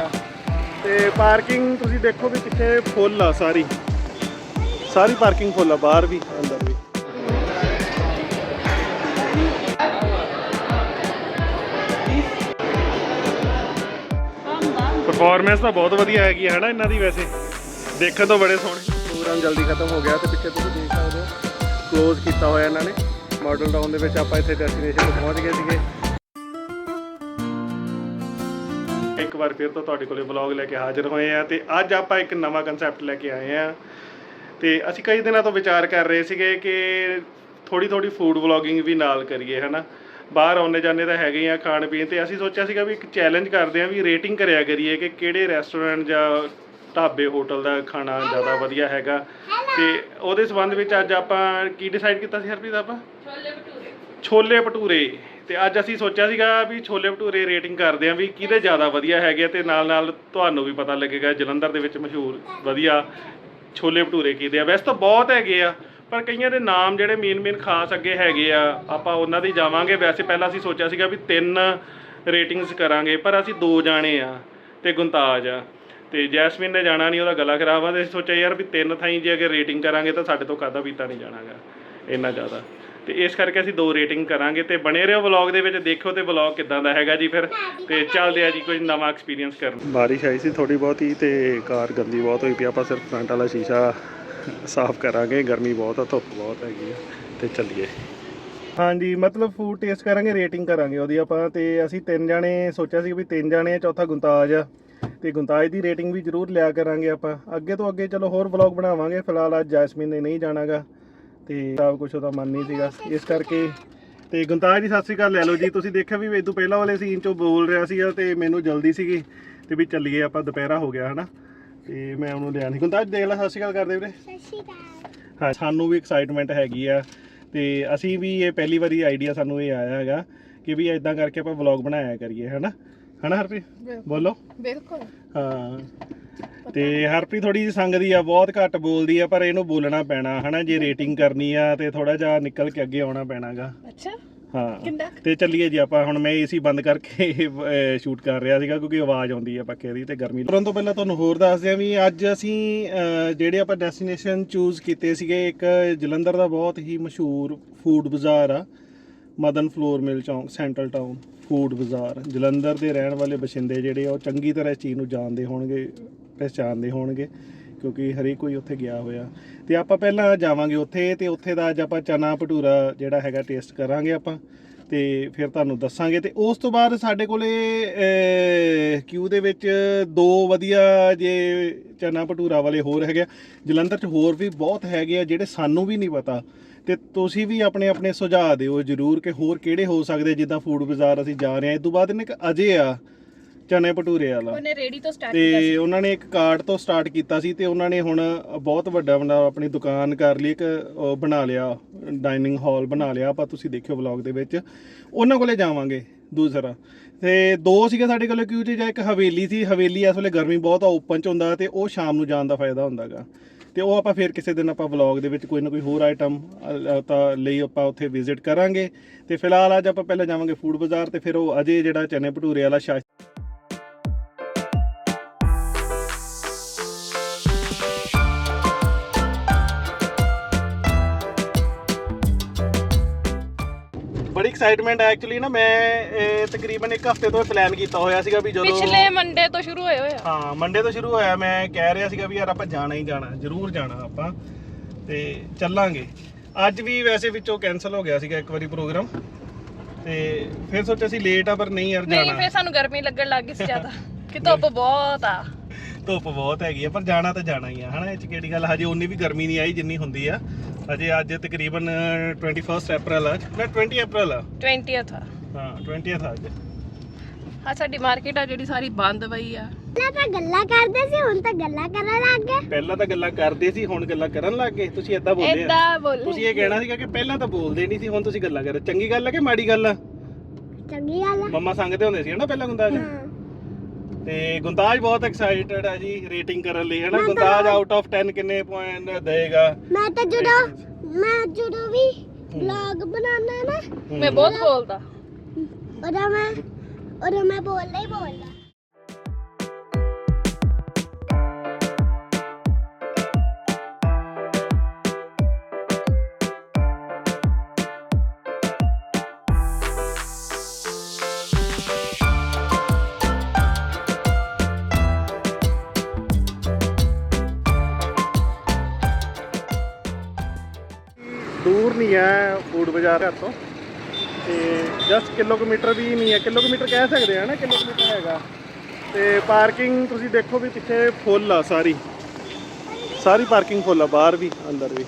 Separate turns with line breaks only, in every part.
ਦਾ ਤੇ ਪਾਰਕਿੰਗ ਤੁਸੀਂ ਦੇਖੋ ਵੀ ਪਿੱਛੇ ਫੁੱਲ ਆ ਸਾਰੀ। ਸਾਰੀ ਪਾਰਕਿੰਗ ਫੁੱਲ ਆ ਬਾਹਰ ਵੀ ਅੰਦਰ ਵੀ। ਪਰਫਾਰਮੈਂਸ ਤਾਂ ਬਹੁਤ ਵਧੀਆ ਹੈਗੀ ਹੈ ਨਾ ਇਹਨਾਂ ਦੀ ਵੈਸੇ? ਦੇਖਣ ਤੋਂ ਬੜੇ ਸੋਹਣੇ। ਪ੍ਰੋਗਰਾਮ ਜਲਦੀ ਖਤਮ ਹੋ ਗਿਆ ਤੇ ਪਿੱਛੇ ਤੁਸੀਂ ਦੇਖ ਸਕਦੇ ਹੋ। ਕਲੋਜ਼ ਕੀਤਾ ਹੋਇਆ ਇਹਨਾਂ ਨੇ। ਮਾਡਲ ਟਾਊਨ ਦੇ ਵਿੱਚ ਆਪਾਂ ਇੱਥੇ ਡੈਸਟੀਨੇਸ਼ਨ ਤੇ ਪਹੁੰਚ ਗਏ ਸੀਗੇ। ਵਾਰ ਫਿਰ ਤੋਂ ਤੁਹਾਡੇ ਕੋਲੇ ਵਲੌਗ ਲੈ ਕੇ ਹਾਜ਼ਰ ਹੋਏ ਆ ਤੇ ਅੱਜ ਆਪਾਂ ਇੱਕ ਨਵਾਂ ਕਨਸੈਪਟ ਲੈ ਕੇ ਆਏ ਆ। ਤੇ ਅਸੀਂ ਕਈ ਦਿਨਾਂ ਤੋਂ ਵਿਚਾਰ ਕਰ ਰਹੇ ਸੀਗੇ ਕਿ ਥੋੜੀ ਥੋੜੀ ਫੂਡ ਵਲੌਗਿੰਗ ਵੀ ਨਾਲ ਕਰੀਏ ਹਨਾ? ਬਾਹਰ ਆਉਣੇ ਜਾਂਦੇ ਤਾਂ ਹੈਗੇ ਆ ਖਾਣ ਪੀਣ ਤੇ ਅਸੀਂ ਸੋਚਿਆ ਸੀਗਾ ਵੀ ਇੱਕ ਚੈਲੰਜ ਕਰਦੇ ਆ ਵੀ ਰੇਟਿੰਗ ਕਰਿਆ ਕਰੀਏ ਕਿ ਕਿਹੜੇ ਰੈਸਟੋਰੈਂਟ ਜਾਂ ਢਾਬੇ ਹੋਟਲ ਦਾ ਖਾਣਾ ਜ਼ਿਆਦਾ ਵਧੀਆ ਹੈਗਾ। ਤੇ ਉਹਦੇ ਸੰਬੰਧ ਵਿੱਚ ਅੱਜ ਆਪਾਂ ਕੀ ਡਿਸਾਈਡ ਕੀਤਾ ਸੀ ਹਰਪ੍ਰੀਤ ਆਪਾਂ? ਛੋਲੇ ਭਟੂਰੇ। ਤੇ ਅੱਜ ਅਸੀਂ ਸੋਚਿਆ ਸੀਗਾ ਵੀ ਛੋਲੇ ਭਟੂਰੇ ਰੇਟਿੰਗ ਕਰਦੇ ਆਂ ਵੀ ਕਿਹਦੇ ਜ਼ਿਆਦਾ ਵਧੀਆ ਹੈਗੇ ਆ ਤੇ ਨਾਲ ਨਾਲ ਤੁਹਾਨੂੰ ਵੀ ਪਤਾ ਲੱਗੇਗਾ, ਜਲੰਧਰ ਦੇ ਵਿੱਚ ਮਸ਼ਹੂਰ ਵਧੀਆ ਛੋਲੇ ਭਟੂਰੇ ਕਿਹਦੇ ਆ। ਵੈਸੇ ਤਾਂ ਬਹੁਤ ਹੈਗੇ ਆ, ਪਰ ਕਈਆਂ ਦੇ ਨਾਮ ਜਿਹੜੇ ਮੇਨ ਮੇਨ ਖਾਸ ਅੱਗੇ ਹੈਗੇ ਆ, ਆਪਾਂ ਉਹਨਾਂ ਦੇ ਜਾਵਾਂਗੇ। ਵੈਸੇ ਪਹਿਲਾਂ ਅਸੀਂ ਸੋਚਿਆ ਸੀਗਾ ਵੀ ਤਿੰਨ ਰੇਟਿੰਗਸ ਕਰਾਂਗੇ, ਪਰ ਅਸੀਂ ਦੋ ਜਾਣੇ ਆ ਤੇ ਗੁੰਤਾਜ ਆ। ਤੇ ਜੈਸਮੀਨ ਨੇ ਜਾਣਾ ਨਹੀਂ, ਉਹਦਾ ਗਲਾ ਖਰਾਬ ਆ ਤੇ ਅਸੀਂ ਸੋਚਿਆ ਯਾਰ ਵੀ ਤਿੰਨ ਥਾਈਂ ਜੇ ਅਗਰ ਰੇਟਿੰਗ ਕਰਾਂਗੇ ਤਾਂ ਸਾਡੇ ਤੋਂ ਕਾਦਾ ਪੀਤਾ ਨਹੀਂ ਜਾਣਾਗਾ, ਇੰਨਾ ਜ਼ਿਆਦਾ। ਤੇ ਇਸ ਕਰਕੇ ਅਸੀਂ ਦੋ ਰੇਟਿੰਗ ਕਰਾਂਗੇ ਤੇ ਬਣੇ ਰਹੋ ਵਲੌਗ ਦੇ ਵਿੱਚ ਦੇਖਿਓ ਤੇ ਵਲੌਗ ਕਿਦਾਂ ਦਾ ਹੈਗਾ ਜੀ ਫਿਰ। ਤੇ ਚੱਲਦੇ ਆ ਜੀ ਕੁਝ ਨਵਾਂ ਐਕਸਪੀਰੀਅੰਸ ਕਰਨ। ਬਾਰਿਸ਼ ਆਈ ਸੀ ਥੋੜੀ ਬਹੁਤੀ ਤੇ ਕਾਰ ਗੰਦੀ ਬਹੁਤ ਹੋਈ ਪਈ ਆਪਾਂ ਸਿਰਫ ਫਰੰਟ ਵਾਲਾ ਸ਼ੀਸ਼ਾ ਸਾਫ਼ ਕਰਾਂਗੇ ਗਰਮੀ ਬਹੁਤ ਆ ਧੁੱਪ ਬਹੁਤ ਹੈਗੀ ਆ ਤੇ ਚੱਲੀਏ। ਹਾਂਜੀ ਮਤਲਬ ਫੂਡ ਟੇਸਟ ਕਰਾਂਗੇ ਰੇਟਿੰਗ ਕਰਾਂਗੇ ਉਹਦੀ ਆਪਾਂ ਤੇ ਅਸੀਂ ਤਿੰਨ ਜਾਣੇ ਸੋਚਿਆ ਸੀ ਵੀ ਤਿੰਨ ਜਾਣੇ ਆ ਚੌਥਾ ਗੁੰਤਾਜ ਆ। ਤੇ ਗੁੰਤਾਜ ਦੀ ਰੇਟਿੰਗ ਵੀ ਜ਼ਰੂਰ ਲਿਆ ਕਰਾਂਗੇ ਆਪਾਂ। ਅੱਗੇ ਤੋਂ ਅੱਗੇ ਚਲੋ ਹੋਰ ਵਲੌਗ ਬਣਾਵਾਂਗੇ ਫਿਲਹਾਲ ਅੱਜ ਜੈਸਮੀਨ ਨੇ ਨਹੀਂ ਜਾਣਾਗਾ। ਤੇ ਸਭ ਕੁਝ ਉਹਦਾ ਮਨ ਨਹੀਂ ਸੀਗਾ। ਇਸ ਕਰਕੇ ਤੇ ਗੁੰਤਾਜ ਦੀ ਸਤਿ ਸ੍ਰੀ ਅਕਾਲ ਲੈ ਲਓ ਜੀ। ਤੁਸੀਂ ਦੇਖਿਆ ਵੀ ਇਹ ਤੋਂ ਪਹਿਲਾਂ ਵਾਲੇ ਸੀਨ ਚੋਂ ਬੋਲ ਰਿਹਾ ਸੀਗਾ ਤੇ ਮੈਨੂੰ ਜਲਦੀ ਸੀਗੀ ਤੇ ਵੀ ਚੱਲੀਏ ਆਪਾਂ ਦੁਪਹਿਰਾ ਹੋ ਗਿਆ ਹਨਾ? ਤੇ ਮੈਂ ਉਹਨੂੰ ਲਿਆ ਨਹੀਂ। ਗੁੰਤਾਜ ਦੇਖ ਲੈ ਸਤਿ ਸ੍ਰੀ ਅਕਾਲ ਕਰਦੇ ਵੀਰੇ।
ਸਤਿ ਸ਼੍ਰੀ ਅਕਾਲ।
ਹਾਂ ਸਾਨੂੰ ਵੀ ਐਕਸਾਈਟਮੈਂਟ ਹੈਗੀ ਆ ਤੇ ਅਸੀਂ ਵੀ ਇਹ ਪਹਿਲੀ ਵਾਰੀ ਆਈਡੀਆ ਸਾਨੂੰ ਇਹ ਆਇਆ ਹੈਗਾ ਕਿ ਵੀ ਇਦਾਂ ਕਰਕੇ ਆਪਾਂ ਵਲੌਗ ਬਣਾਇਆ ਕਰੀਏ ਹਨਾ? ਹਨਾ ਹਰਪ੍ਰੀਤ? ਬੋਲੋ।
ਬਿਲਕੁਲ।
ਹਾਂ। ਤੇ ਹਰਪ੍ਰੀਤ ਥੋੜੀ ਜਿਹੀ ਸੰਗਦੀ ਆ ਬਹੁਤ ਘੱਟ ਬੋਲਦੀ ਆ ਪਰ ਇਹਨੂੰ ਬੋਲਣਾ ਪੈਣਾ ਹਨਾ ਜੇ ਰੇਟਿੰਗ ਕਰਨੀ ਆ ਤੇ ਥੋੜਾ ਜਿਹਾ ਨਿਕਲ ਕੇ ਅੱਗੇ ਆਉਣਾ ਪੈਣਾਗਾ।
ਅੱਛਾ।
ਹਾਂ। ਤੇ ਚੱਲੀਏ ਜੀ ਆਪਾਂ ਹੁਣ ਮੈਂ ਏਸੀ ਬੰਦ ਕਰਕੇ ਸ਼ੂਟ ਕਰ ਰਿਹਾ ਸੀਗਾ ਕਿਉਂਕਿ ਆਵਾਜ਼ ਆਉਂਦੀ ਆ ਪੱਕੇ ਦੀ ਤੇ ਗਰਮੀ ਤੁਰਨ ਤੋਂ ਪਹਿਲਾਂ ਤੁਹਾਨੂੰ ਹੋਰ ਦੱਸ ਦਿਆਂ ਵੀ ਅੱਜ ਅਸੀਂ ਜਿਹੜੇ ਆਪਾਂ ਡੈਸਟੀਨੇਸ਼ਨ ਚੂਜ਼ ਕੀਤੇ ਸੀਗੇ ਇੱਕ ਜਲੰਧਰ ਦਾ ਬਹੁਤ ਹੀ ਮਸ਼ਹੂਰ ਫੂਡ ਬਾਜ਼ਾਰ ਆ। ਮਦਨ ਫਲੋਰ ਮਿਲ ਚੌਂਕ, ਸੈਂਟਰਲ ਟਾਊਨ, ਫੂਡ ਬਾਜ਼ਾਰ। ਜਲੰਧਰ ਦੇ ਰਹਿਣ ਵਾਲੇ ਬਸ਼ਿੰਦੇ ਜਿਹੜੇ ਆ, ਉਹ ਚੰਗੀ ਤਰ੍ਹਾਂ ਇਸ ਚੀਜ਼ ਨੂੰ ਜਾਣਦੇ ਹੋਣਗੇ, ਪਹਿਚਾਣਦੇ ਹੋਣਗੇ, ਕਿਉਂਕਿ ਹਰੇਕ ਕੋਈ ਉੱਥੇ ਗਿਆ ਹੋਇਆ। ਤੇ ਆਪਾਂ ਪਹਿਲਾਂ ਜਾਵਾਂਗੇ ਉੱਥੇ, ਤੇ ਉੱਥੇ ਦਾ ਅੱਜ ਆਪਾਂ ਚਨਾ ਭਟੂਰਾ ਜਿਹੜਾ ਹੈਗਾ ਟੇਸਟ ਕਰਾਂਗੇ ਆਪਾਂ, ਤੇ ਫਿਰ ਤੁਹਾਨੂੰ ਦੱਸਾਂਗੇ। ਤੇ ਉਸ ਤੋਂ ਬਾਅਦ ਸਾਡੇ ਕੋਲੇ ਕਿਊ ਦੇ ਵਿੱਚ ਦੋ ਵਧੀਆ ਜੇ ਚਨਾ ਭਟੂਰਾ ਵਾਲੇ ਹੋਰ ਹੈਗੇ ਆ। ਜਲੰਧਰ 'ਚ ਹੋਰ ਵੀ ਬਹੁਤ ਹੈਗੇ ਆ, ਜਿਹੜੇ ਸਾਨੂੰ ਵੀ ਨਹੀਂ ਪਤਾ। ਤੇ ਤੁਸੀਂ ਵੀ ਆਪਣੇ ਆਪਣੇ ਸੁਝਾਅ ਦਿਓ ਜਰੂਰ ਕਿ ਹੋਰ ਕਿਹੜੇ ਹੋ ਸਕਦੇ ਜਿੱਦਾਂ ਫੂਡ ਬਾਜ਼ਾਰ ਅਸੀਂ ਜਾ ਰਹੇ ਹਾਂ। ਇਸ ਤੋਂ ਬਾਅਦ ਇਹਨੇ ਇੱਕ ਅਜੇ ਆ ਚਨੇ ਭਟੂਰੇ ਵਾਲਾ।
ਉਹਨੇ ਰੇੜੀ ਤੋਂ ਸਟਾਰਟ ਕੀਤਾ
ਤੇ ਉਹਨਾਂ ਨੇ ਇੱਕ ਕਾਰਡ ਤੋਂ ਸਟਾਰਟ ਕੀਤਾ ਸੀ ਤੇ ਉਹਨਾਂ ਨੇ ਹੁਣ ਬਹੁਤ ਵੱਡਾ ਬਣਾ ਆਪਣੀ ਦੁਕਾਨ ਕਰ ਲਈ ਇੱਕ ਉਹ ਬਣਾ ਲਿਆ ਡਾਈਨਿੰਗ ਹਾਲ ਬਣਾ ਲਿਆ। ਆਪਾਂ ਤੁਸੀਂ ਦੇਖਿਓ ਵਲੌਗ ਦੇ ਵਿੱਚ। ਉਹਨਾਂ ਕੋਲੇ ਜਾਵਾਂਗੇ ਦੂਸਰਾ। ਤੇ ਦੋ ਸੀਗੇ ਸਾਡੇ ਕੋਲੇ ਕਿਉਂ ਜਾਂ ਇੱਕ ਹਵੇਲੀ ਸੀ ਹਵੇਲੀ ਇਸ ਵੇਲੇ ਗਰਮੀ ਬਹੁਤ ਆ ਓਪਨ ਚ ਹੁੰਦਾ ਤੇ ਉਹ ਸ਼ਾਮ ਨੂੰ ਜਾਣ ਦਾ ਫਾਇਦਾ ਹੁੰਦਾਗਾ। ਤੇ ਉਹ ਆਪਾਂ ਫਿਰ ਕਿਸੇ ਦਿਨ ਆਪਾਂ ਵਲੌਗ ਦੇ ਵਿੱਚ ਕੋਈ ਨਾ ਕੋਈ ਹੋਰ ਆਈਟਮ ਤਾਂ ਲਈ ਆਪਾਂ ਉੱਥੇ ਵਿਜ਼ਿਟ ਕਰਾਂਗੇ। ਤੇ ਫਿਲਹਾਲ ਅੱਜ ਆਪਾਂ ਪਹਿਲਾਂ ਜਾਵਾਂਗੇ ਫੂਡ ਬਾਜ਼ਾਰ ਤੇ ਫਿਰ ਉਹ ਅਜੇ ਜਿਹੜਾ ਚਨੇ ਭਟੂਰੇ ਵਾਲਾ ਐਕਸਾਈਟਮੈਂਟ ਹੈ ਐਕਚੁਅਲੀ ਨਾ ਮੈਂ ਇਹ ਤਕਰੀਬਨ ਇੱਕ ਹਫ਼ਤੇ ਤੋਂ ਪਲਾਨ ਕੀਤਾ ਹੋਇਆ ਸੀਗਾ ਵੀ ਜਦੋਂ
ਪਿਛਲੇ ਮੰਡੇ ਤੋਂ ਸ਼ੁਰੂ ਹੋਏ ਹੋਏ ਆ।
ਹਾਂ ਮੰਡੇ ਤੋਂ ਸ਼ੁਰੂ ਹੋਇਆ ਮੈਂ ਕਹਿ ਰਿਹਾ ਸੀਗਾ ਵੀ ਯਾਰ ਆਪਾਂ ਜਾਣਾ ਹੀ ਜਾਣਾ ਜ਼ਰੂਰ ਜਾਣਾ ਆਪਾਂ ਤੇ ਚੱਲਾਂਗੇ। ਅੱਜ ਵੀ ਵੈਸੇ ਵਿੱਚੋਂ ਕੈਨਸਲ ਹੋ ਗਿਆ ਸੀਗਾ ਇੱਕ ਵਾਰੀ ਪ੍ਰੋਗਰਾਮ ਤੇ ਫਿਰ ਸੋਚਿਆ ਸੀ ਲੇਟ ਆ ਪਰ ਨਹੀਂ ਯਾਰ
ਨਹੀਂ
ਜਾਣਾ।
ਫੇਰ ਸਾਨੂੰ ਗਰਮੀ ਲੱਗਣ ਲੱਗ ਗਈ ਸੀ ਜ਼ਿਆਦਾ। ਕਿ ਧੁੱਪ ਬਹੁਤ ਆ।
ਧੁੱਪ ਬਹੁਤ ਹੈਗੀ ਆ ਪਰ ਜਾਣਾ ਤਾਂ ਜਾਣਾ ਹੀ ਆ ਹਨਾ? ਇਹ ਚ ਕਿਹੜੀ ਗੱਲ ਹਜੇ ਉਨੀ ਵੀ ਗਰਮੀ ਨਹੀਂ ਆਈ ਜਿੰਨੀ ਹੁੰਦੀ ਆ। ਅਜੇ ਅੱਜ ਤਕਰੀਬਨ 21 ਅਪ੍ਰੈਲ ਆ। ਨਾ 20 ਅਪ੍ਰੈਲ ਆ।
20th ਆ।
ਹਾਂ 20th ਆ ਅੱਜ।
ਆ ਸਾਡੀ ਮਾਰਕੀਟ ਆ ਜਿਹੜੀ ਸਾਰੀ ਬੰਦ ਪਈ ਆ।
ਪਹਿਲਾਂ ਤਾਂ ਗੱਲਾਂ ਕਰਦੇ ਸੀ ਹੁਣ ਤਾਂ ਗੱਲਾਂ ਕਰਨ ਲੱਗ ਗਏ।
ਪਹਿਲਾਂ ਤਾਂ ਗੱਲਾਂ ਕਰਦੇ ਸੀ ਹੁਣ ਗੱਲਾਂ ਕਰਨ ਲੱਗ ਗਏ। ਤੁਸੀਂ ਏਦਾਂ ਬੋਲਦੇ ਆ।
ਏਦਾਂ ਬੋਲ
ਤੁਸੀਂ ਇਹ ਕਹਿਣਾ ਸੀਗਾ ਕਿ ਪਹਿਲਾਂ ਤਾਂ ਬੋਲਦੇ ਨਹੀਂ ਸੀ ਹੁਣ ਤੁਸੀਂ ਗੱਲਾਂ ਕਰ ਚੰਗੀ ਗੱਲ ਹੈ ਕਿ ਮਾੜੀ ਗੱਲ ਆ?
ਚੰਗੀ ਗੱਲ ਆ।
ਮੰਮਾ ਸੰਗਦੇ ਹੁੰਦੇ ਸੀ ਹਨਾ ਪਹਿਲਾਂ ਗੁੰਦਾਜ
ਹਾਂ।
ਤੇ ਗੁੰਦਾਜ ਬਹੁਤ ਐਕਸਾਈਟਡ ਆ ਜੀ ਰੇਟਿੰਗ ਕਰਨ ਲਈ ਹਨਾ? ਗੁੰਦਾਜ ਆਊਟ ਆਫ 10 ਕਿੰਨੇ ਪੁਆਇੰਟ ਦੇਗਾ?
ਮੈਂ ਤਾਂ ਜਦੋਂ ਮੈਂ ਜਦੋਂ ਵੀ ਵਲੌਗ ਬਣਾਉਣਾ ਹੈ ਨਾ
ਮੈਂ ਬਹੁਤ ਬੋਲਦਾ।
ਉਹਦਾ ਮੈਂ ਉਹਦਾ ਮੈਂ ਬੋਲਦਾ ਹੀ ਬੋਲਦਾ।
ਹੈ ਬਾਜ਼ਾਰ ਘਰ ਤੋਂ। ਤੇ ਜਸਟ ਕਿਲੋਮੀਟਰ ਵੀ ਨਹੀਂ ਹੈ। ਕਿਲੋਮੀਟਰ ਕਹਿ ਸਕਦੇ ਆ ਨਾ, ਕਿਲੋਮੀਟਰ ਹੈਗਾ। ਤੇ ਪਾਰਕਿੰਗ ਤੁਸੀਂ ਦੇਖੋ ਵੀ ਪਿੱਛੇ ਫੁੱਲ ਆ ਸਾਰੀ। ਸਾਰੀ ਪਾਰਕਿੰਗ ਫੁੱਲ ਆ, ਬਾਹਰ ਵੀ, ਅੰਦਰ ਵੀ।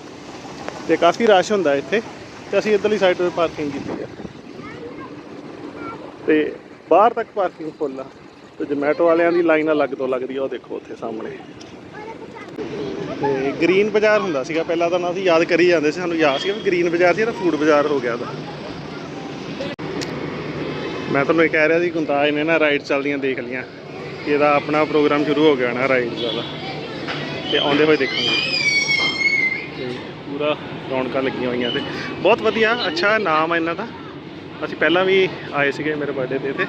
ਤੇ ਕਾਫੀ ਰਸ਼ ਹੁੰਦਾ ਇੱਥੇ। ਤੇ ਅਸੀਂ ਇੱਧਰਲੀ ਸਾਈਡ ਤੇ ਪਾਰਕਿੰਗ ਕੀਤੀ ਹੈ ਤੇ ਬਾਹਰ ਤੱਕ ਪਾਰਕਿੰਗ ਫੁੱਲ ਆ। ਤੇ ਜਮੈਟੋ ਵਾਲਿਆਂ ਦੀ ਲਾਈਨ ਅਲੱਗ ਤੋਂ ਲੱਗਦੀ ਆ ਉਹ ਦੇਖੋ ਉੱਥੇ ਸਾਹਮਣੇ। ਤੇ ਗ੍ਰੀਨ ਬਾਜ਼ਾਰ ਹੁੰਦਾ ਸੀਗਾ, ਪਹਿਲਾਂ ਤਾਂ ਨਾ ਅਸੀਂ ਯਾਦ ਕਰੀ ਜਾਂਦੇ ਸੀ, ਸਾਨੂੰ ਯਾਦ ਸੀਗਾ ਵੀ ਗ੍ਰੀਨ ਬਾਜ਼ਾਰ ਸੀ ਨਾ ਫੂਡ ਬਾਜ਼ਾਰ ਹੋ ਗਿਆ ਦਾ ਮੈਂ ਤੁਹਾਨੂੰ ਇਹ ਕਹਿ ਰਿਹਾ ਸੀ, ਗੁੰਤਾਜ ਨੇ ਨਾ ਰਾਈਡ ਚੱਲਦੀਆਂ ਦੇਖ ਲੀਆਂ ਇਹਦਾ ਆਪਣਾ ਪ੍ਰੋਗਰਾਮ ਸ਼ੁਰੂ ਹੋ ਗਿਆ ਨਾ ਰਾਈਡਸ ਵਾਲਾ ਤੇ ਆਉਂਦੇ ਹੋਏ ਦੇਖਾਂਗੇ। ਤੇ ਪੂਰਾ ਰੌਣਕਾਂ ਲੱਗੀਆਂ ਹੋਈਆਂ ਤੇ। ਬਹੁਤ ਵਧੀਆ, ਅੱਛਾ ਨਾਮ ਹੈ ਇਹਨਾਂ ਦਾ। ਅਸੀਂ ਪਹਿਲਾਂ ਵੀ ਆਏ ਸੀਗੇ ਮੇਰੇ ਬਰਥਡੇ ਤੇ ਇੱਥੇ।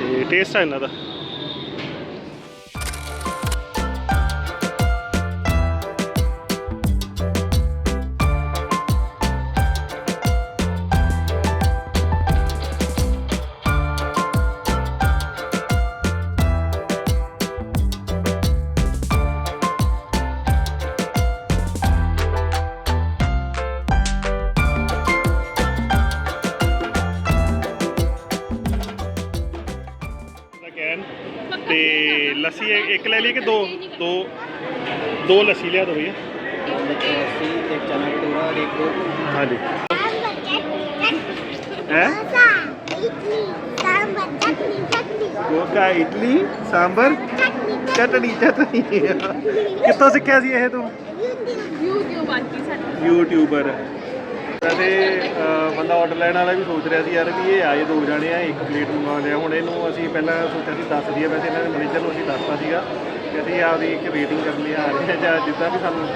ਤੇ ਟੇਸਟ ਆ ਇਹਨਾਂ ਦਾ।
इडली सांबर चटनी चटनी
ਕੋਕਾ ਇਡਲੀ ਸਾਂਬਰ ਚਟਣੀ ਚਟਣੀ ਕਿੱਥੋਂ ਸਿੱਖਿਆ ਸੀ ਇਹ ਤੂੰ
YouTube ਆਂਟੀ ਸਾਡੀ
ਯੂਟਿਊਬਰ ਵੈਸੇ ਅਹ, ਬੰਦਾ ਆਰਡਰ ਲੈਣ ਵਾਲਾ ਵੀ ਸੋਚ ਰਿਹਾ ਸੀ ਯਾਰ ਵੀ ਇਹ ਆਏ ਦੋ ਜਾਣੇ ਆ ਇੱਕ ਪਲੇਟ ਮੰਗਵਾਉਂਦੇ ਆ ਹੁਣ ਇਹਨੂੰ ਅਸੀਂ ਪਹਿਲਾਂ ਸੋਚਿਆ ਸੀ ਦੱਸ ਦਈਏ ਵੈਸੇ ਇਹਨਾਂ ਨੇ ਮੈਨੇਜਰ ਨੂੰ ਅਸੀਂ ਦੱਸਤਾ ਸੀਗਾ ਕਿ ਅਸੀਂ ਆਪਦੀ ਇੱਕ ਰੇਟਿੰਗ ਕਰਨ ਲਈ ਆ ਰਹੇ ਹਾਂ ਜਾਂ ਜਿੱਦਾਂ ਵੀ ਸਾਨੂੰ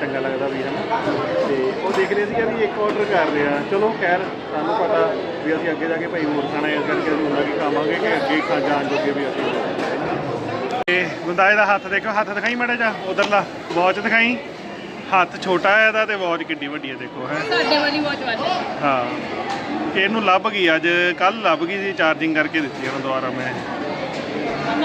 ਚੰਗਾ ਲੱਗਦਾ ਵੀ ਹੈ ਨਾ ਤੇ ਉਹ ਦੇਖ ਰਹੇ ਸੀਗਾ ਵੀ ਇੱਕ ਆਰਡਰ ਕਰ ਰਿਹਾ ਚਲੋ ਖੈਰ ਸਾਨੂੰ ਪਤਾ ਵੀ ਅਸੀਂ ਅੱਗੇ ਜਾ ਕੇ ਭਾਈ ਹੋਰ ਖਾਣਾ ਇਸ ਕਰਕੇ ਅਸੀਂ ਉਹਨਾਂ ਕੀ ਖਾਵਾਂਗੇ ਕਿ ਅੱਗੇ ਖਾ ਜਾਣ ਜੋਗੇ ਵੀ ਅਸੀਂ। ਤੇ ਗੁੰਦਾਏ ਦਾ ਹੱਥ ਦੇਖੋ ਹੱਥ ਦਿਖਾਈ ਮਾੜਾ ਜਾ ਉਧਰਲਾ ਵਾਚ ਦਿਖਾਈ। ਹੱਥ ਛੋਟਾ ਹੈ ਇਹਦਾ ਤੇ ਵਾਚ ਕਿੱਡੀ ਵੱਡੀ ਹੈ ਦੇਖੋ ਹੈ।
ਸਾਡੇ ਵਾਲੀ ਵਾਚ ਵਾਲੀ
ਹਾਂ। ਇਹਨੂੰ ਲੱਭ ਗਈ ਅੱਜ ਕੱਲ ਲੱਭ ਗਈ ਸੀ ਚਾਰਜਿੰਗ ਕਰਕੇ ਦਿੱਤੀ ਹੁਣ ਦੁਬਾਰਾ ਮੈਂ।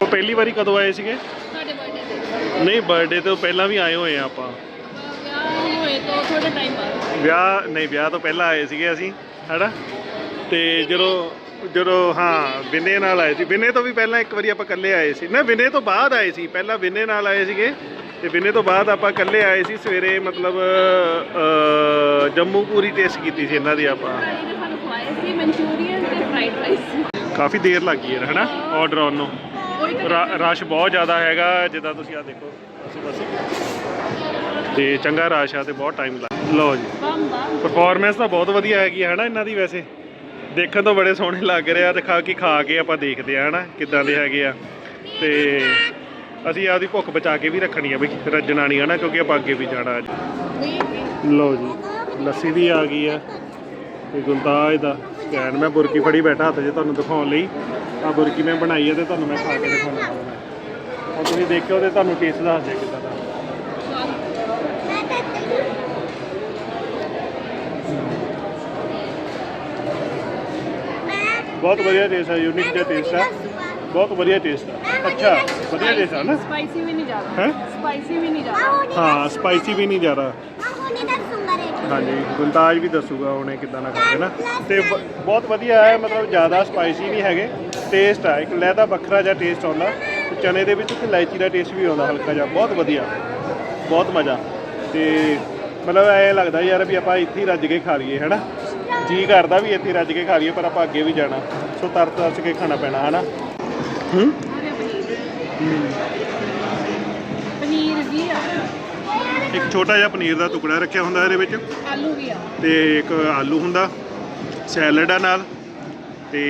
ਉਹ ਪਹਿਲੀ ਵਾਰੀ ਕਦੋਂ ਆਏ ਸੀਗੇ?
ਸਾਡੇ ਬਰਥਡੇ ਤੇ।
ਨਹੀਂ ਬਰਥਡੇ ਤੋਂ ਪਹਿਲਾਂ ਵੀ ਆਏ ਹੋਏ ਆ ਆਪਾਂ।
ਵਿਆਹ ਹੋਏ ਤੋਂ ਥੋੜਾ ਟਾਈਮ ਬਾਅਦ।
ਵਿਆਹ ਨਹੀਂ ਵਿਆਹ ਤੋਂ ਪਹਿਲਾਂ ਆਏ ਸੀਗੇ ਅਸੀਂ ਹੈਨਾ? ਤੇ ਜਦੋਂ ਜਦੋਂ ਹਾਂ ਵਿਨੇ ਨਾਲ ਆਏ ਸੀ। ਵਿਨੇ ਤੋਂ ਵੀ ਪਹਿਲਾਂ ਇੱਕ ਵਾਰੀ ਆਪਾਂ ਇਕੱਲੇ ਆਏ ਸੀ। ਨਾ ਵਿਨੇ ਤੋਂ ਬਾਅਦ ਆਏ ਸੀ। ਪਹਿਲਾਂ ਵਿਨੇ ਨਾਲ ਆਏ ਸੀਗੇ ਤੇ ਵਿਨੇ ਤੋਂ ਬਾਅਦ ਆਪਾਂ ਇਕੱਲੇ ਆਏ ਸੀ। ਸਵੇਰੇ ਮਤਲਬ ਅ, ਜੰਮੂ ਪੂਰੀ ਟੇਸਟ ਕੀਤੀ ਸੀ ਇਹਨਾਂ ਦੀ ਆਪਾਂ।
ਭਾਈ ਨੇ ਸਾਨੂੰ ਖਵਾਏ ਸੀ ਮਨਚੂਰੀਅਨ ਤੇ ਫਰਾਈਡ ਰਾਈਸ
ਕਾਫੀ ਦੇਰ ਲੱਗ ਗਈ ਹੈ ਹੈਨਾ ਆਰਡਰ ਆਉਣ ਨੂੰ। ਰ- ਰਸ਼ ਬਹੁਤ ਜ਼ਿਆਦਾ ਹੈਗਾ ਜਿੱਦਾਂ ਤੁਸੀਂ ਆ ਦੇਖੋ। ਅਸੀਂ ਬਸ ਤੇ ਚੰਗਾ ਰਸ਼ ਆ ਤੇ ਬਹੁਤ ਟਾਈਮ ਲੱਗ ਲਓ ਜੀ।
ਬੰਮ
ਪਰਫਾਰਮੈਂਸ ਤਾਂ ਬਹੁਤ ਵਧੀਆ ਹੈਗੀ ਹੈ ਹਨਾ ਇਹਨਾਂ ਦੀ ਵੈਸੇ। ਦੇਖਣ ਤੋਂ ਬੜੇ ਸੋਹਣੇ ਲੱਗ ਰਹੇ ਆ ਤੇ ਖਾ ਕੇ ਖਾ ਕੇ ਆਪਾਂ ਦੇਖਦੇ ਆ, ਹਨਾ, ਕਿੱਦਾਂ ਦੇ ਹੈਗੇ ਆ। ਤੇ ਅਸੀਂ ਆਪਦੀ ਭੁੱਖ ਬਚਾ ਕੇ ਵੀ ਰੱਖਣੀ ਆ ਬਈ, ਰੱਜਣਾ ਨਹੀਂ ਹਨਾ, ਕਿਉਂਕਿ ਆਪਾਂ ਅੱਗੇ ਵੀ ਜਾਣਾ ਅੱਜ। ਲਓ ਜੀ, ਲੱਸੀ ਵੀ ਆ ਗਈ ਆ। ਤੇ ਗੁਲਤਾਜ ਦਾ ਸਕੈਨ ਮੈਂ ਬੁਰਕੀ ਫੜੀ ਬੈਠਾ ਹੱਥ 'ਚ ਤੁਹਾਨੂੰ ਦਿਖਾਉਣ ਲਈ। ਆ ਬੁਰਕੀ ਮੈਂ ਬਣਾਈ ਹੈ ਤੇ ਤੁਹਾਨੂੰ ਮੈਂ ਖਾ ਕੇ ਦਿਖਾਉਣਾ। ਹੁਣ ਤੁਸੀਂ ਦੇਖਿਓ ਤੇ ਤੁਹਾਨੂੰ ਟੇਸਟ ਦੱਸ ਦਿਆ ਕਿੱਦਾਂ ਬਹੁਤ ਵਧੀਆ ਟੇਸਟ ਹੈ ਯੂਨਿਕ ਜਿਹਾ ਟੇਸਟ ਹੈ ਬਹੁਤ ਵਧੀਆ ਟੇਸਟ ਹੈ ਅੱਛਾ ਵਧੀਆ ਟੇਸਟ ਹੈ ਨਾ?
ਸਪਾਈਸੀ ਵੀ ਨਹੀਂ ਜ਼ਿਆਦਾ।
ਹੈ?
ਸਪਾਈਸੀ ਵੀ ਨਹੀਂ ਜ਼ਿਆਦਾ।
ਹਾਂ ਸਪਾਈਸੀ ਵੀ ਨਹੀਂ ਜ਼ਿਆਦਾ। ਹਾਂਜੀ ਗੁਲਤਾਜ ਵੀ ਦੱਸੂਗਾ ਉਹਨੇ ਕਿੱਦਾਂ ਨਾ ਕਰਕੇ ਨਾ? ਤੇ ਬ- ਬਹੁਤ ਵਧੀਆ ਹੈ ਮਤਲਬ ਜ਼ਿਆਦਾ ਸਪਾਈਸੀ ਨਹੀਂ ਹੈਗੇ। ਟੇਸਟ ਆ ਇੱਕ ਲਹਿਦਾ ਵੱਖਰਾ ਜਿਹਾ ਟੇਸਟ ਆਉਂਦਾ। ਤੇ ਚਨੇ ਦੇ ਵਿੱਚ ਇੱਕ ਇਲਾਇਚੀ ਦਾ ਟੇਸਟ ਵੀ ਆਉਂਦਾ ਹਲਕਾ ਜਿਹਾ। ਬਹੁਤ ਵਧੀਆ। ਬਹੁਤ ਮਜ਼ਾ। ਤੇ ਮਤਲਬ ਐ ਲੱਗਦਾ ਯਾਰ ਵੀ ਆਪਾਂ ਇੱਥੇ ਹੀ ਰੱਜ ਕੇ ਖਾ ਲਈਏ ਹੈਨਾ ਜੀ ਕਰਦਾ ਵੀ ਇੱਥੇ ਰੱਜ ਕੇ ਖਾ ਲਈਏ ਪਰ ਆਪਾਂ ਅੱਗੇ ਵੀ ਜਾਣਾ। ਸੋ ਤਰ ਤਰਸ ਕੇ ਖਾਣਾ ਪੈਣਾ ਹੈਨਾ? ਹੂੰ?
ਪਨੀਰ ਪਨੀਰ ਵੀ ਆ।
ਇੱਕ ਛੋਟਾ ਜਿਹਾ ਪਨੀਰ ਦਾ ਟੁਕੜਾ ਰੱਖਿਆ ਹੁੰਦਾ ਇਹਦੇ ਵਿੱਚ।
ਆਲੂ ਵੀ ਆ।
ਤੇ ਇੱਕ ਆਲੂ ਹੁੰਦਾ ਸੈਲਡ ਆ ਨਾਲ। ਤੇ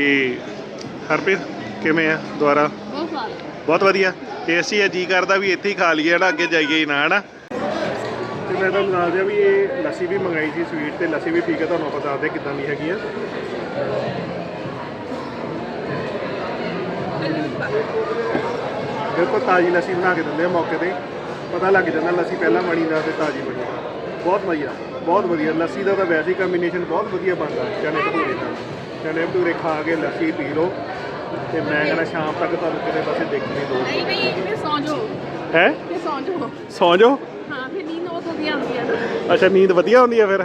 ਹਰਪ੍ਰੀਤ ਕਿਵੇਂ ਆ ਦੁਆਰਾ
ਬਹੁਤ
ਵਧੀਆ। ਟੇਸਟੀ ਹੈ ਜੀ ਕਰਦਾ ਵੀ ਇੱਥੇ ਹੀ ਖਾ ਲਈਏ ਨਾ ਅੱਗੇ ਜਾਈਏ ਹੀ ਨਾ ਹਨਾ? ਤੇ ਮੈਂ ਤੁਹਾਨੂੰ ਦੱਸ ਦਿਆਂ ਵੀ ਇਹ ਲੱਸੀ ਵੀ ਮੰਗਾਈ ਸੀ ਸਵੀਟ ਤੇ ਲੱਸੀ ਵੀ ਪੀ ਕੇ ਤੁਹਾਨੂੰ ਆਪਾਂ ਦੱਸਦੇ ਕਿਦਾਂ ਦੀ ਹੈਗੀ ਆ। ਬਿਲਕੁਲ ਤਾਜ਼ੀ ਲੱਸੀ ਬਣਾ ਕੇ ਦਿੰਦੇ ਆ ਮੌਕੇ ਤੇ। ਪਤਾ ਲੱਗ ਜਾਂਦਾ ਲੱਸੀ ਪਹਿਲਾਂ ਬਣੀ ਦਾ ਤੇ ਤਾਜ਼ੀ ਬਣੀ ਦਾ। ਬਹੁਤ ਵਧੀਆ ਬਹੁਤ ਵਧੀਆ। ਲੱਸੀ ਦਾ ਤਾਂ ਵੈਸੇ ਹੀ ਕੰਬੀਨੇਸ਼ਨ ਬਹੁਤ ਵਧੀਆ ਬਣਦਾ ਚਨੇ ਭਟੂਰੇ ਨਾਲ। ਚਨੇ ਭਟੂਰੇ ਖਾ ਕੇ ਲੱਸੀ ਪੀ ਲਓ। ਤੇ ਮੈਂ ਕਹਿੰਦਾ ਸ਼ਾਮ ਤੱਕ ਤੁਹਾਨੂੰ ਕਿਤੇ ਪਾਸੇ ਦੇਖਣ ਦੀ।
ਨਹੀਂ ਨਹੀਂ ਫਿਰ ਸੌਂ ਜਾਓ।
ਹੈ?
ਸੌਂ ਜਾਓ।
ਸੌਂ ਜਾਓ?
ਹਾਂ। ਵਧੀਆ ਆਉਂਦੀ ਆ।
ਅੱਛਾ ਨੀਂਦ ਵਧੀਆ ਹੁੰਦੀ ਆ ਫਿਰ?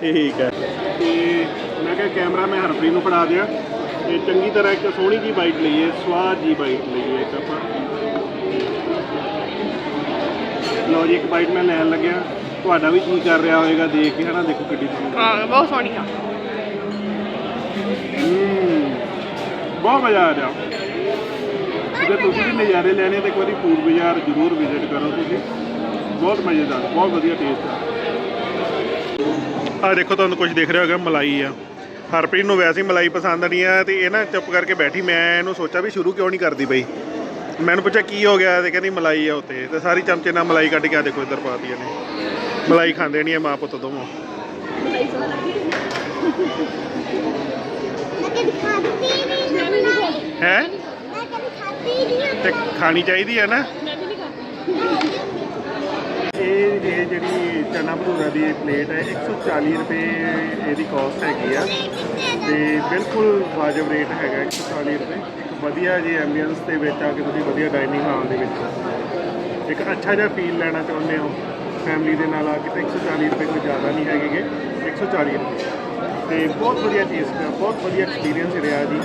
ਠੀਕ ਹੈ। ਤੇ ਮੈਂ ਕਿਹਾ ਕੈਮਰਾ ਮੈਂ ਹਰਪ੍ਰੀਤ ਨੂੰ ਫੜਾ ਦਿਆਂ। ਤੇ ਚੰਗੀ ਤਰ੍ਹਾਂ ਇੱਕ ਸੋਹਣੀ ਜੀ ਬਾਈਟ ਲਈਏ ਸਵਾਦ ਜੀ ਬਾਈਟ ਲਈਏ ਇੱਕ ਆਪਾਂ। ਲਓ ਜੀ ਇੱਕ ਬਾਈਟ ਮੈਂ ਲੈਣ ਲੱਗਿਆ। ਤੁਹਾਡਾ ਵੀ ਕੀ ਕਰ ਰਿਹਾ ਹੋਵੇਗਾ ਦੇਖ ਕੇ ਹਨਾ? ਦੇਖੋ ਕਿੱਡੀ ਸੋਹਣੀ।
ਹਾਂ ਬਹੁਤ ਸੋਹਣੀ ਆ।
ਹਮ, ਬਹੁਤ ਮਜ਼ਾ ਆ ਰਿਹਾ। ਜੇ ਤੁਸੀਂ ਵੀ ਨਜ਼ਾਰੇ ਲੈਣੇ ਤਾਂ ਇੱਕ ਵਾਰੀ ਫੂਡ ਬਾਜ਼ਾਰ ਜ਼ਰੂਰ ਵਿਜ਼ਿਟ ਕਰੋ ਤੁਸੀਂ। ਬਹੁਤ ਮਜ਼ੇਦਾਰ ਬਹੁਤ ਵਧੀਆ ਟੇਸਟ ਆ। ਆ ਦੇਖੋ ਤੁਹਾਨੂੰ ਕੁਝ ਦਿਖ ਰਿਹਾ ਹੋਗਾ ਮਲਾਈ ਆ। ਹਰਪ੍ਰੀਤ ਨੂੰ ਵੈਸੇ ਹੀ ਮਲਾਈ ਪਸੰਦ ਨਹੀਂ ਆ ਤੇ ਇਹ ਨਾ ਚੁੱਪ ਕਰਕੇ ਬੈਠੀ ਮੈਂ ਇਹਨੂੰ ਸੋਚਿਆ ਵੀ ਸ਼ੁਰੂ ਕਿਉਂ ਨਹੀਂ ਕਰਦੀ ਬਈ। ਮੈਨੂੰ ਪੁੱਛਿਆ ਕੀ ਹੋ ਗਿਆ? ਤੇ ਕਹਿੰਦੀ ਮਲਾਈ ਆ ਉੱਤੇ ਤੇ ਸਾਰੀ ਚਮਚੇ ਨਾਲ ਮਲਾਈ ਕੱਢ ਕੇ ਆ ਦੇਖੋ ਇੱਧਰ ਪਾਤੀ ਇਹਨੇ। ਮਲਾਈ ਖਾਂਦੇ ਨਹੀਂ ਆ ਮਾਂ ਪੁੱਤ ਦੋਵੇਂ।
ਮੈਂ ਕਦੇ ਖਾਧੀ ਨਹੀਂ ਨਾ ਬਣਾਈ
ਹੈ?
ਮੈਂ ਕਦੇ ਖਾਧੀ ਨਹੀਂ
ਤੇ ਖਾਣੀ ਚਾਹੀਦੀ ਹੈ ਨਾ? ਇਹ ਇਹ ਜਿਹੜੀ ਚਨਾ ਭਟੂਰਾ ਦੀ ਪਲੇਟ ਹੈ 140 ਰੁਪਏ ਇਹਦੀ ਕਾਸਟ ਹੈਗੀ ਆ। ਤੇ ਬਿਲਕੁਲ ਵਾਜਬ ਰੇਟ ਹੈਗਾ 140 ਰੁਪਏ। ਇੱਕ ਵਧੀਆ ਜੀ ਐਂਬੀਅੰਸ ਦੇ ਵਿੱਚ ਆ ਕੇ ਤੁਸੀਂ ਵਧੀਆ ਡਾਈਨਿੰਗ ਹਾਲ ਦੇ ਵਿੱਚ ਇੱਕ ਅੱਛਾ ਜਿਹਾ ਫੀਲ ਲੈਣਾ ਚਾਹੁੰਦੇ ਹੋ ਫੈਮਿਲੀ ਦੇ ਨਾਲ ਆ ਕੇ ਤਾਂ 140 ਰੁਪਏ ਕੋਈ ਜ਼ਿਆਦਾ ਨਹੀਂ ਹੈਗੇਗੇ 140 ਰੁਪਏ। ਤੇ ਬਹੁਤ ਵਧੀਆ ਚੀਜ਼ ਹੈ ਬਹੁਤ ਵਧੀਆ ਐਕਸਪੀਰੀਅੰਸ ਰਿਹਾ ਜੀ।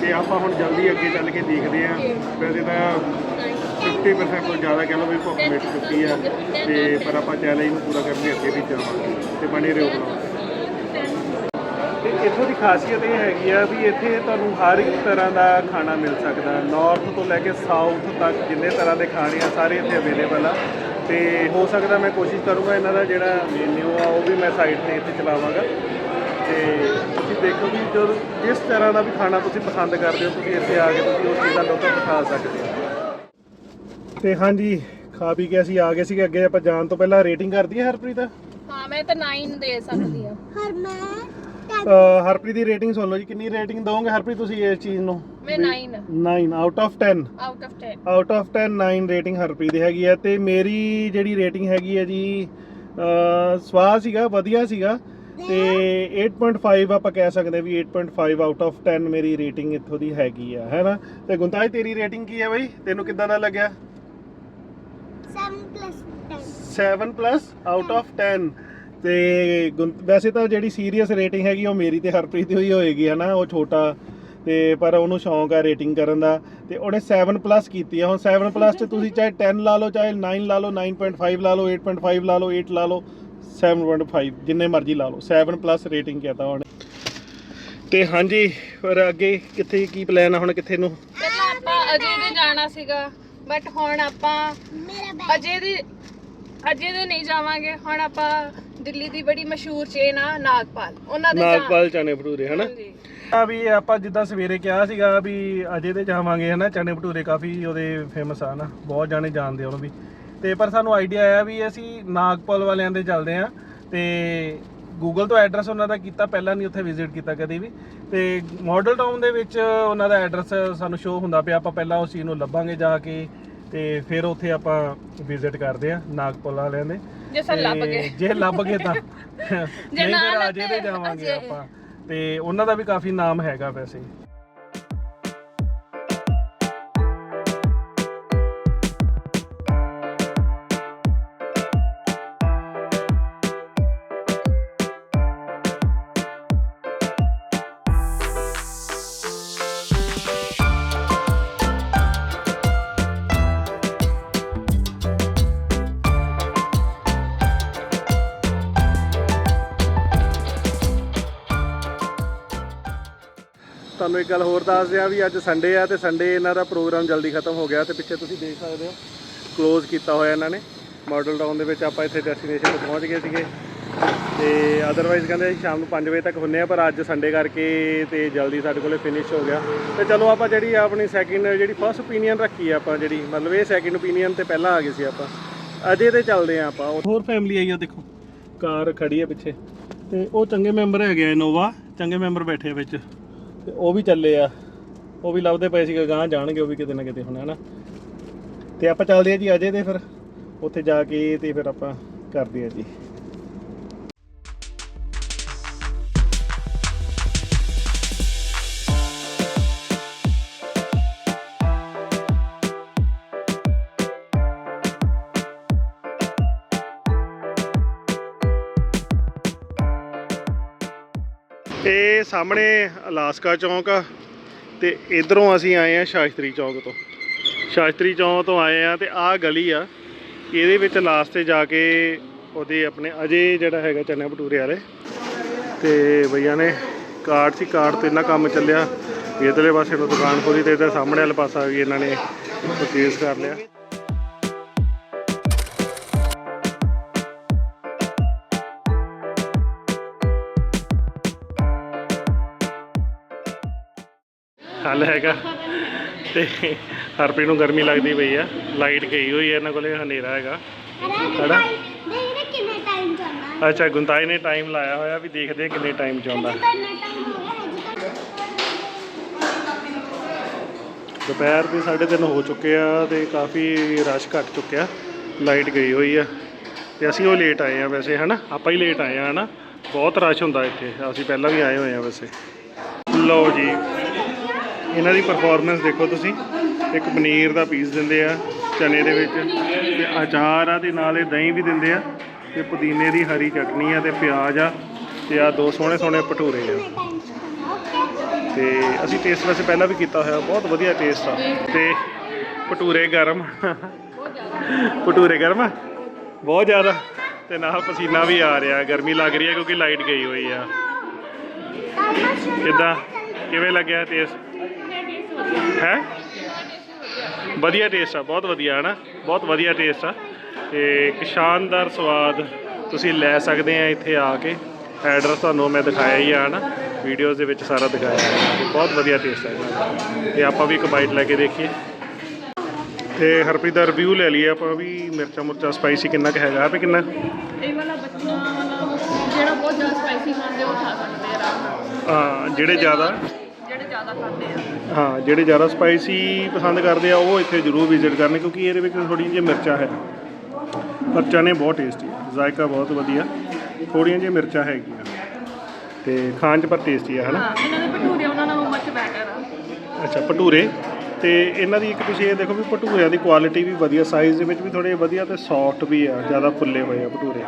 ਤੇ ਆਪਾਂ ਹੁਣ ਜਲਦੀ ਅੱਗੇ ਚੱਲ ਕੇ ਦੇਖਦੇ ਹਾਂ, ਵੈਸੇ ਤਾਂ 50% ਤੋਂ ਜ਼ਿਆਦਾ ਕਹਿ ਲਓ ਵੀ ਭੁੱਖ ਮਿਟ ਚੁੱਕੀ ਆ ਤੇ ਪਰ ਆਪਾਂ ਚੈਲੰਜ ਨੂੰ ਪੂਰਾ ਕਰਨ ਲਈ ਅੱਗੇ ਵੀ ਜਾਵਾਂਗੇ ਤੇ ਬਣੇ ਰਹੋ ਬਲੌਗ ਤੇ ਇੱਥੋਂ ਦੀ ਖਾਸੀਅਤ ਇਹ ਹੈਗੀ ਆ ਵੀ ਇੱਥੇ ਤੁਹਾਨੂੰ ਹਰ ਇੱਕ ਤਰ੍ਹਾਂ ਦਾ ਖਾਣਾ ਮਿਲ ਸਕਦਾ। ਨਾਰਥ ਤੋਂ ਲੈ ਕੇ ਸਾਊਥ ਤੱਕ ਜਿੰਨੇ ਤਰ੍ਹਾਂ ਦੇ ਖਾਣੇ ਆ, ਸਾਰੇ ਇੱਥੇ ਅਵੇਲੇਬਲ ਆ। ਤੇ ਹੋ ਸਕਦਾ ਮੈਂ ਕੋਸ਼ਿਸ਼ ਕਰੂੰਗਾ ਇਹਨਾਂ ਦਾ ਜਿਹੜਾ ਮੈਨੂ ਆ, ਉਹ ਵੀ ਮੈਂ ਸਾਈਟ ਤੇ ਇੱਥੇ ਚਲਾਵਾਂਗਾ। ਤੇ ਤੁਸੀਂ ਦੇਖੋ ਵੀ ਜਦੋਂ ਜਿਸ ਤਰ੍ਹਾਂ ਦਾ ਵੀ ਖਾਣਾ ਤੁਸੀਂ ਪਸੰਦ ਕਰਦੇ ਹੋ, ਤੁਸੀਂ ਇੱਥੇ ਆ ਕੇ ਤੁਸੀਂ ਉਸ ਚੀਜ਼ ਦਾ ਲੁਤਫ ਉਠਾ ਸਕਦੇ ਹੋ। ਤੇ ਹਾਂਜੀ ਖਾ ਪੀ ਕੇ ਅਸੀਂ ਆ ਗਏ ਸੀਗੇ ਅੱਗੇ ਆਪਾਂ ਜਾਣ ਤੋਂ ਪਹਿਲਾਂ ਰੇਟਿੰਗ ਕਰਦੀ ਹੈ ਹਰਪ੍ਰੀਤ?
ਹਾਂ ਮੈਂ ਤਾਂ 9 ਦੇ ਸਕਦੀ ਆ
ਹਰ ਮੈਂ
ਅਹ ਹਰਪ੍ਰੀਤ ਦੀ ਰੇਟਿੰਗ ਸੁਣ ਲਓ ਜੀ ਕਿੰਨੀ ਰੇਟਿੰਗ ਦੋਗੇ ਹਰਪ੍ਰੀਤ ਤੁਸੀਂ ਇਸ ਚੀਜ਼ ਨੂੰ?
ਮੈਂ 9
9 out of 10
out of 10
out of 10 9 rating Harpreet ਦੀ ਹੈਗੀ ਹੈ ਤੇ ਮੇਰੀ ਜਿਹੜੀ ਰੇਟਿੰਗ ਹੈਗੀ ਹੈ ਜੀ ਅਹ ਸੀਗਾ ਵਧੀਆ ਸੀਗਾ। ਤੇ 8.5 ਆਪਾਂ ਕਹਿ ਸਕਦੇ ਵੀ 8.5 ਆਊਟ ਆਫ 10 ਮੇਰੀ ਰੇਟਿੰਗ ਇੱਥੋਂ ਦੀ ਹੈਗੀ ਆ ਹੈਨਾ ਤੇ ਗੁੰਤਾਜ ਤੇਰੀ ਰੇਟਿੰਗ ਕੀ ਹੈ ਬਈ? ਤੈਨੂੰ ਕਿੱਦਾਂ ਦਾ ਲੱਗਿਆ?
7 10
7 ਪਲੱਸ ਆਊਟ ਆਫ 10 ਤੇ ਵੈਸੇ ਤਾਂ ਜਿਹੜੀ ਸੀਰੀਅਸ ਰੇਟਿੰਗ ਹੈਗੀ ਉਹ ਮੇਰੀ ਤੇ ਹਰਪ੍ਰੀਤ ਦੀ ਹੋਈ ਹੋਏਗੀ ਹਨਾ ਉਹ ਛੋਟਾ। ਤੇ ਪਰ ਉਹਨੂੰ ਸ਼ੌਂਕ ਆ ਰੇਟਿੰਗ ਕਰਨ ਦਾ। ਤੇ ਉਹਨੇ 7 ਪਲੱਸ ਕੀਤੀ ਆ। ਹੁਣ 7 ਪਲੱਸ ਚ ਤੁਸੀਂ ਚਾਹੇ 10 ਲਾ ਲਓ ਚਾਹੇ 9 ਲਾ ਲਓ 9.5 ਲਾ ਲਓ 8.5 ਲਾ ਲਓ 8 ਲਾ ਲਓ 7.5 ਜਿੰਨੇ ਮਰਜ਼ੀ ਲਾ ਲਓ। 7 ਪਲੱਸ ਰੇਟਿੰਗ ਕੀਤਾ ਉਹਨੇ। ਤੇ ਹਾਂਜੀ ਫਿਰ ਅੱਗੇ ਕਿੱਥੇ ਕੀ ਪਲਾਨ ਆ ਹੁਣ ਕਿੱਥੇ ਨੂੰ?
ਪਹਿਲਾਂ ਆਪਾਂ ਅਜੇ ਦੇ ਜਾਣਾ ਸੀਗਾ। ਬਟ ਹੁਣ ਆਪਾਂ
ਮੇਰਾ ਬੈਗ
ਅਜੇ ਦੇ ਅਜੇ ਦੇ ਨਹੀਂ ਜਾਵਾਂਗੇ। ਹੁਣ ਆਪਾਂ ਦਿੱਲੀ ਦੀ ਬੜੀ ਮਸ਼ਹੂਰ ਚੇਨ ਆ ਨਾਗਪਾਲ। ਉਹਨਾਂ ਦੇ ਜਾ-
ਨਾਗਪਾਲ ਚਨੇ ਭਟੂਰੇ ਹਨਾ?
ਹਾਂਜੀ।
ਆ ਵੀ ਆਪਾਂ ਜਿੱਦਾਂ ਸਵੇਰੇ ਕਿਹਾ ਸੀਗਾ ਵੀ ਅਜੇ ਤੇ ਜਾਵਾਂਗੇ ਹਨਾ? ਚਨੇ ਭਟੂਰੇ ਕਾਫੀ ਉਹਦੇ ਫੇਮਸ ਆ ਨਾ। ਬਹੁਤ ਜਾਣੇ ਜਾਣਦੇ ਉਹਨੂੰ ਵੀ। ਤੇ ਪਰ ਸਾਨੂੰ ਆਈਡੀਆ ਆਇਆ ਵੀ ਅਸੀਂ ਨਾਗਪੁਰ ਵਾਲਿਆਂ ਦੇ ਚੱਲਦੇ ਆ। ਤੇ ਗੂਗਲ ਤੋਂ ਐਡਰੈਸ ਉਹਨਾਂ ਦਾ ਕੀਤਾ ਪਹਿਲਾਂ ਨਹੀਂ ਉੱਥੇ ਵਿਜ਼ਿਟ ਕੀਤਾ ਕਦੇ ਵੀ। ਤੇ ਮਾਡਲ ਟਾਊਨ ਦੇ ਵਿੱਚ ਉਹਨਾਂ ਦਾ ਐਡਰੈਸ ਸਾਨੂੰ ਸ਼ੋ ਹੁੰਦਾ ਪਿਆ ਆਪਾਂ ਪਹਿਲਾਂ ਉਸ ਚੀਜ਼ ਨੂੰ ਲੱਭਾਂਗੇ ਜਾ ਕੇ ਤੇ ਫਿਰ ਉੱਥੇ ਆਪਾਂ ਵਿਜ਼ਿਟ ਕਰਦੇ ਆ ਨਾਗਪੁਰ ਵਾਲਿਆਂ ਦੇ।
ਜੇ ਸਰ ਲੱਭ ਗਏ।
ਜੇ ਲੱਭ ਗਏ ਤਾਂ ਨਹੀਂ
ਨਾ ਲੱਭੇ,
ਅਜੇ ਤੇ ਜਾਵਾਂਗੇ। ਆਪਾਂ। ਤੇ ਉਹਨਾਂ ਦਾ ਵੀ ਕਾਫੀ ਨਾਮ ਹੈਗਾ ਵੈਸੇ। ਇੱਕ ਗੱਲ ਹੋਰ ਦੱਸ ਦਿਆਂ ਵੀ ਅੱਜ ਸੰਡੇ ਆ ਤੇ ਸੰਡੇ ਇਹਨਾਂ ਦਾ ਪ੍ਰੋਗਰਾਮ ਜਲਦੀ ਖਤਮ ਹੋ ਗਿਆ ਤੇ ਪਿੱਛੇ ਤੁਸੀਂ ਦੇਖ ਸਕਦੇ ਹੋ। ਕਲੋਜ਼ ਕੀਤਾ ਹੋਇਆ ਇਹਨਾਂ ਨੇ। ਮਾਡਲ ਟਾਊਨ ਦੇ ਵਿੱਚ ਆਪਾਂ ਇੱਥੇ ਡੈਸਟੀਨੇਸ਼ਨ ਤੇ ਪਹੁੰਚ ਗਏ ਸੀਗੇ। ਤੇ ਅਦਰਵਾਈਜ਼ ਕਹਿੰਦੇ ਅਸੀਂ ਸ਼ਾਮ ਨੂੰ 5 ਵਜੇ ਤੱਕ ਹੁੰਨੇ ਆ, ਪਰ ਅੱਜ ਸੰਡੇ ਕਰਕੇ ਤੇ ਜਲਦੀ ਸਾਡੇ ਕੋਲੇ ਫਿਨਿਸ਼ ਹੋ ਗਿਆ। ਤੇ ਚਲੋ ਆਪਾਂ ਜਿਹੜੀ ਆਪਣੀ ਸੈਕਿੰਡ ਜਿਹੜੀ ਫਸਟ ਓਪੀਨੀਅਨ ਰੱਖੀ ਆ ਆਪਾਂ ਜਿਹੜੀ, ਮਤਲਬ ਇਹ ਸੈਕਿੰਡ ਓਪੀਨੀਅਨ ਤੇ ਪਹਿਲਾਂ ਆ ਗਏ ਸੀ ਆਪਾਂ। ਅਜੇ ਤੇ ਚੱਲਦੇ ਆ ਆਪਾਂ। ਹੋਰ ਫੈਮਿਲੀ ਆਈ ਆ ਦੇਖੋ। ਕਾਰ ਖੜੀ ਆ ਪਿੱਛੇ। ਤੇ ਉਹ ਚੰਗੇ ਮੈਂਬਰ ਹੈਗੇ ਆ ਇਨੋਵਾ ਚੰਗੇ ਮੈਂਬਰ ਬੈਠੇ ਆ ਵਿੱਚ। ਤੇ ਉਹ ਵੀ ਚੱਲੇ ਆ। ਉਹ ਵੀ ਲੱਭਦੇ ਪਏ ਸੀਗੇ ਗਾਂ ਜਾਣਗੇ ਉਹ ਵੀ ਕਿਤੇ ਨਾ ਕਿਤੇ ਹੁਣ, ਹਨਾ। ਤੇ ਆਪਾਂ ਚੱਲਦੇ ਆ ਜੀ ਅਜੇ ਤੇ ਫਿਰ। ਉੱਥੇ ਜਾ ਕੇ ਤੇ ਫਿਰ ਆਪਾਂ ਕਰਦੇ ਆ ਜੀ। ਇਹ ਸਾਹਮਣੇ ਅਲਾਸਕਾ ਚੌਂਕ ਆ ਤੇ ਇਧਰੋਂ ਅਸੀਂ ਆਏ ਆ ਸ਼ਾਸਤਰੀ ਚੌਂਕ ਤੋਂ। ਸ਼ਾਸਤਰੀ ਚੌਂਕ ਤੋਂ ਆਏ ਆ ਤੇ ਆਹ ਗਲੀ ਆ, ਇਹਦੇ ਵਿੱਚ ਲਾਸਟ ਤੇ ਜਾ ਕੇ ਉਹਦੇ ਆਪਣੇ ਅਜੇ ਜਿਹੜਾ ਹੈਗਾ ਚੰਨਾ ਭਟੂਰੇ ਵਾਲੇ। ਤੇ ਭਈਆ ਨੇ ਕਾਰਡ ਸੀ, ਕਾਰਡ ਤੇ ਇੰਨਾ ਕੰਮ ਚੱਲਿਆ ਵੀ ਇਧਰਲੇ ਪਾਸੇ ਨੂੰ ਦੁਕਾਨ ਖੋਲੀ ਤੇ ਇਹਦਾ ਸਾਹਮਣੇ ਵਾਲੇ ਪਾਸਾ ਵੀ ਇਹਨਾਂ ਨੇ ਪਰਚੇਸ ਕਰ ਲਿਆ। ਹੱਲ ਹੈਗਾ। ਤੇ ਹਰਪੀ ਨੂੰ ਗਰਮੀ ਲੱਗਦੀ ਪਈ ਆ। ਲਾਈਟ ਗਈ ਹੋਈ ਹੈ ਇਹਨਾਂ ਕੋਲੇ ਹਨੇਰਾ ਹੈਗਾ।
ਨਾ ਕਿੰਨੇ ਟਾਈਮ
ਅੱਛਾ ਗੁੰਤਾਈ ਨੇ ਟਾਈਮ ਲਾਇਆ ਹੋਇਆ ਵੀ ਦੇਖਦੇ ਆ ਕਿੰਨੇ ਟਾਈਮ ਚ ਆਉਂਦਾ
ਹਜੇ ਤਾਂ ਇੰਨਾ ਟਾਈਮ ਹੋ ਗਿਆ ਹਜੇ ਤਾਂ
ਦੁਪਹਿਰ ਦੇ 3:30 ਹੋ ਚੁੱਕੇ ਆ ਤੇ ਕਾਫੀ ਰਸ਼ ਘਟ ਚੁੱਕਿਆ। ਲਾਈਟ ਗਈ ਹੋਈ ਆ ਤੇ ਅਸੀਂ ਉਹ ਲੇਟ ਆਏ ਆ ਵੈਸੇ ਹਨਾ? ਆਪਾਂ ਹੀ ਲੇਟ ਆਏ ਆ ਹਨਾ? ਬਹੁਤ ਰਸ਼ ਹੁੰਦਾ ਇੱਥੇ। ਅਸੀਂ ਪਹਿਲਾਂ ਵੀ ਆਏ ਹੋਏ ਆ ਵੈਸੇ। ਲਓ ਜੀ। ਇਹਨਾਂ ਦੀ ਪਰਫਾਰਮੈਂਸ ਦੇਖੋ ਤੁਸੀਂ। ਇੱਕ ਪਨੀਰ ਦਾ ਪੀਸ ਦਿੰਦੇ ਆ ਚਨੇ ਦੇ ਵਿੱਚ ਤੇ ਅਚਾਰ ਆ ਤੇ ਨਾਲੇ ਦਹੀਂ ਵੀ ਦਿੰਦੇ ਆ ਤੇ ਪੁਦੀਨੇ ਦੀ ਹਰੀ ਚਟਨੀ ਆ ਤੇ ਪਿਆਜ਼ ਆ ਤੇ ਆ ਦੋ ਸੋਹਣੇ ਸੋਹਣੇ ਭਟੂਰੇ ਆ।
ਟਾਈਮ
ਤੇ ਅਸੀਂ ਟੇਸਟ ਵੈਸੇ ਪਹਿਲਾਂ ਵੀ ਕੀਤਾ ਹੋਇਆ, ਬਹੁਤ ਵਧੀਆ ਟੇਸਟ ਆ। ਤੇ ਭਟੂਰੇ ਗਰਮ। ਭਟੂਰੇ ਗਰਮ? ਆ? ਬਹੁਤ ਜ਼ਿਆਦਾ। ਤੇ ਨਾਲ ਪਸੀਨਾ ਵੀ ਆ ਰਿਹਾ, ਗਰਮੀ ਲੱਗ ਰਹੀ ਹੈ ਕਿਉਂਕਿ ਲਾਈਟ ਗਈ ਹੋਈ ਆ। ਕਿੱਦਾਂ? ਕਿਵੇਂ ਲੱਗਿਆ ਟੇਸਟ ਹੈ? ਵਧੀਆ ਟੇਸਟ ਆ ਬਹੁਤ ਵਧੀਆ ਹੈ ਨਾ ਬਹੁਤ ਵਧੀਆ ਟੇਸਟ ਆ। ਤੇ ਇੱਕ ਸ਼ਾਨਦਾਰ ਸਵਾਦ ਤੁਸੀਂ ਲੈ ਸਕਦੇ ਆ ਇੱਥੇ ਆ ਕੇ। ਐਡਰੈਸ ਤੁਹਾਨੂੰ ਮੈਂ ਦਿਖਾਇਆ ਹੀ ਆ ਨਾ ਵੀਡੀਓਜ਼ ਦੇ ਵਿੱਚ ਸਾਰਾ ਦਿਖਾਇਆ ਹੈ ਬਹੁਤ ਵਧੀਆ ਟੇਸਟ ਹੈ ਇਹਨਾਂ ਦਾ ਤੇ ਆਪਾਂ ਵੀ ਇੱਕ ਬਾਈਟ ਲੈ ਕੇ ਦੇਖੀਏ। ਤੇ ਹਰਪ੍ਰੀਤ ਦਾ ਰਿਵਿਊ ਲੈ ਲਈਏ ਆਪਾਂ ਵੀ ਮਿਰਚਾਂ ਮੁਰਚਾਂ ਸਪਾਈਸੀ ਕਿੰਨਾ ਕੁ ਹੈਗਾ? ਵੀ ਕਿੰਨਾ?
ਇਹ ਵਾਲਾ ਬੱਚਾ ਵਾਲਾ ਜਿਹੜਾ ਬਹੁਤ ਜ਼ਿਆਦਾ ਸਪਾਈਸੀ ਖਾਂਦੇ ਉਹ ਖਾ ਸਕਦੇ ਆ ਆਰਾਮ ਨਾਲ।
ਹਾਂ ਜਿਹੜੇ ਜ਼ਿਆਦਾ
ਜ਼ਿਆਦਾ ਖਾਂਦੇ ਆ।
ਹਾਂ ਜਿਹੜੇ ਜ਼ਿਆਦਾ ਸਪਾਈਸੀ ਪਸੰਦ ਕਰਦੇ ਆ ਉਹ ਇੱਥੇ ਜ਼ਰੂਰ ਵਿਜ਼ਿਟ ਕਰਨ ਕਿਉਂਕਿ ਇਹਦੇ ਵਿੱਚ ਥੋੜੀ ਜਿਹੀ ਮਿਰਚਾਂ ਹੈ। ਪਰ ਚਨੇ ਬਹੁਤ ਟੇਸਟੀ ਆ। ਜ਼ਾਇਕਾ ਬਹੁਤ ਵਧੀਆ। ਥੋੜੀਆਂ ਜਿਹੀਆਂ ਮਿਰਚਾਂ ਹੈਗੀਆਂ। ਤੇ ਖਾਣ 'ਚ ਪਰ ਟੇਸਟੀ ਆ ਹਨਾ?
ਹਾਂ ਇਹਨਾਂ ਦੇ ਭਟੂਰੇ ਉਹਨਾਂ ਨਾਲੋਂ ਮੱਚ ਬੈਟਰ ਆ।
ਅੱਛਾ ਭਟੂਰੇ? ਤੇ ਇਹਨਾਂ ਦੀ ਇੱਕ ਤੁਸੀਂ ਇਹ ਦੇਖੋ ਵੀ ਭਟੂਰਿਆਂ ਦੀ ਕੁਆਲਿਟੀ ਵੀ ਵਧੀਆ ਸਾਈਜ਼ ਦੇ ਵਿੱਚ ਵੀ ਥੋੜੇ ਵਧੀਆ ਤੇ ਸੌਫਟ ਵੀ ਆ ਜ਼ਿਆਦਾ ਫੁੱਲੇ ਹੋਏ ਆ ਭਟੂਰੇ।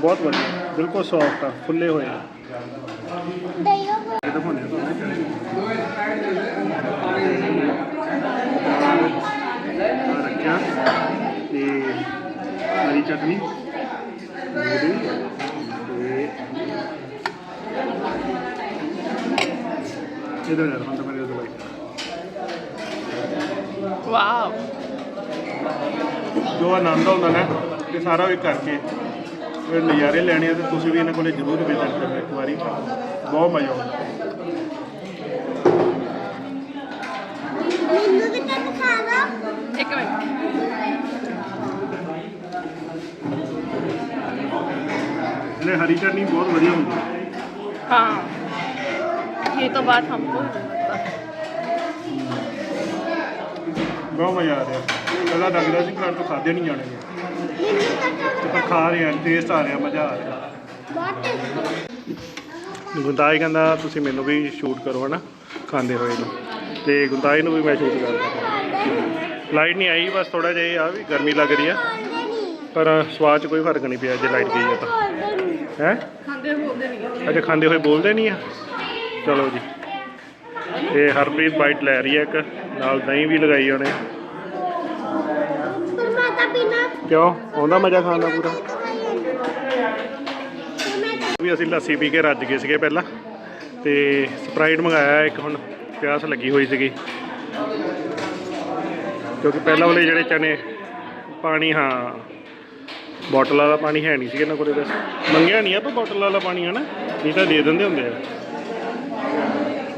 ਬਹੁਤ ਵਧੀਆ। ਬਿਲਕੁਲ ਸੌਫਟ ਆ ਫੁੱਲੇ ਹੋਏ ਆ।
ਦਈਓ
ਇਹ ਦਿਖਾਉਂਦੇ ਆ ਤੁਹਾਨੂੰ ਆਹ ਰੱਖਿਆ ਤੇ ਹਰੀ ਚਟਨੀ। ਮੂਲੀ ਤੇ ਇਧਰ ਯਾਰ ਹੁਣ ਤਾਂ ਮੇਰੇ ਉਧਰ ਬਾਈ
ਵਾਓ।
ਜੋ ਆਨੰਦ ਹੁੰਦਾ ਨਾ ਇਹ ਸਾਰਾ ਵੀ ਕਰਕੇ ਇਹ ਨਜ਼ਾਰੇ ਲੈਣੇ ਆ ਤੇ ਤੁਸੀਂ ਵੀ ਇਹਨਾਂ ਕੋਲੇ ਜ਼ਰੂਰ ਵਿਜ਼ਿਟ ਕਰਨਾ ਇੱਕ ਵਾਰੀ। ਬਹੁਤ ਮਜ਼ਾ ਆਉਂਦਾ।
ਮੈਨੂੰ ਵੀ ਤਾਂ ਦਿਖਾ ਦਿਓ।
ਇੱਕ ਮਿੰਟ।
ਇਹਨੇ ਹਰੀ ਚਟਨੀ ਬਹੁਤ ਵਧੀਆ ਹੁੰਦੀ ਹੈ
हाँ ये तो बात हमको
ਬਹੁਤ ਮਜ਼ਾ ਆ ਰਿਹਾ ਪਹਿਲਾਂ ਲੱਗਦਾ ਸੀ ਘਰ ਤੋਂ ਖਾਦੇ ਨਹੀਂ ਜਾਣੇ
ਮੈਨੂੰ ਤਾਂ
ਤੇ ਪਰ ਖਾ ਰਹੇ ਆ ਟੇਸਟ ਆ ਰਿਹਾ ਮਜ਼ਾ ਆ ਰਿਹਾ
ਬਹੁਤ ਟੇਸਟੀ
ਗੁੰਤਾਈ ਕਹਿੰਦਾ ਤੁਸੀਂ ਮੈਨੂੰ ਵੀ ਸ਼ੂਟ ਕਰੋ ਹਨਾ ਖਾਂਦੇ ਹੋਏ ਨੂੰ ਤੇ ਗੁੰਤਾਈ ਨੂੰ ਵੀ ਮੈਂ ਸ਼ੂਟ ਕਰਦਾ ਲਾਈਟ ਨਹੀਂ ਆਈ ਬਸ ਥੋੜਾ ਜਿਹਾ ਆ ਵੀ ਗਰਮੀ ਲੱਗ ਰਹੀ ਆ ਪਰ ਸਵਾਦ 'ਚ ਕੋਈ ਫਰਕ ਨਹੀਂ ਪਿਆ ਜੇ ਲਾਈਟ ਗਈ ਆ ਤਾਂ ਹੈ?
ਖਾਂਦੇ ਬੋਲਦੇ ਨਹੀਂ
ਅੱਛਾ ਖਾਂਦੇ ਹੋਏ ਬੋਲਦੇ ਨਹੀਂ ਆ? ਚਲੋ ਜੀ। ਇਹ ਹਰਪ੍ਰੀਤ ਬਾਈਟ ਲੈ ਰਹੀ ਹੈ ਇੱਕ। ਨਾਲ ਦਹੀਂ ਵੀ ਲਗਾਈ ਉਹਨੇ।
ਪਰ
ਕਿਉਂ? ਆਉਂਦਾ ਮਜ਼ਾ ਖਾਣ ਦਾ ਪੂਰਾ? ਵੀ ਅਸੀਂ ਲੱਸੀ ਪੀ ਕੇ ਰੱਜ ਗਏ ਸੀਗੇ ਪਹਿਲਾਂ। ਤੇ ਸਪਰਾਈਟ ਮੰਗਾਇਆ ਇੱਕ ਹੁਣ ਪਿਆਸ ਲੱਗੀ ਹੋਈ ਸੀਗੀ। ਕਿਉਂਕਿ ਪਹਿਲਾਂ ਵਾਲੇ ਜਿਹੜੇ ਚਨੇ ਪਾਣੀ ਹਾਂ। ਬੋਟਲ ਵਾਲਾ ਪਾਣੀ ਹੈ ਨਹੀਂ ਸੀ ਇਹਨਾਂ ਕੋਲੇ ਵੈਸੇ। ਮੰਗਿਆ ਨਹੀਂ ਆ ਪਰ ਬੋਟਲ ਵਾਲਾ ਪਾਣੀ ਹੈ ਨਾ ਨਹੀਂ ਤਾਂ ਦੇ ਦਿੰਦੇ ਹੁੰਦੇ ਆ।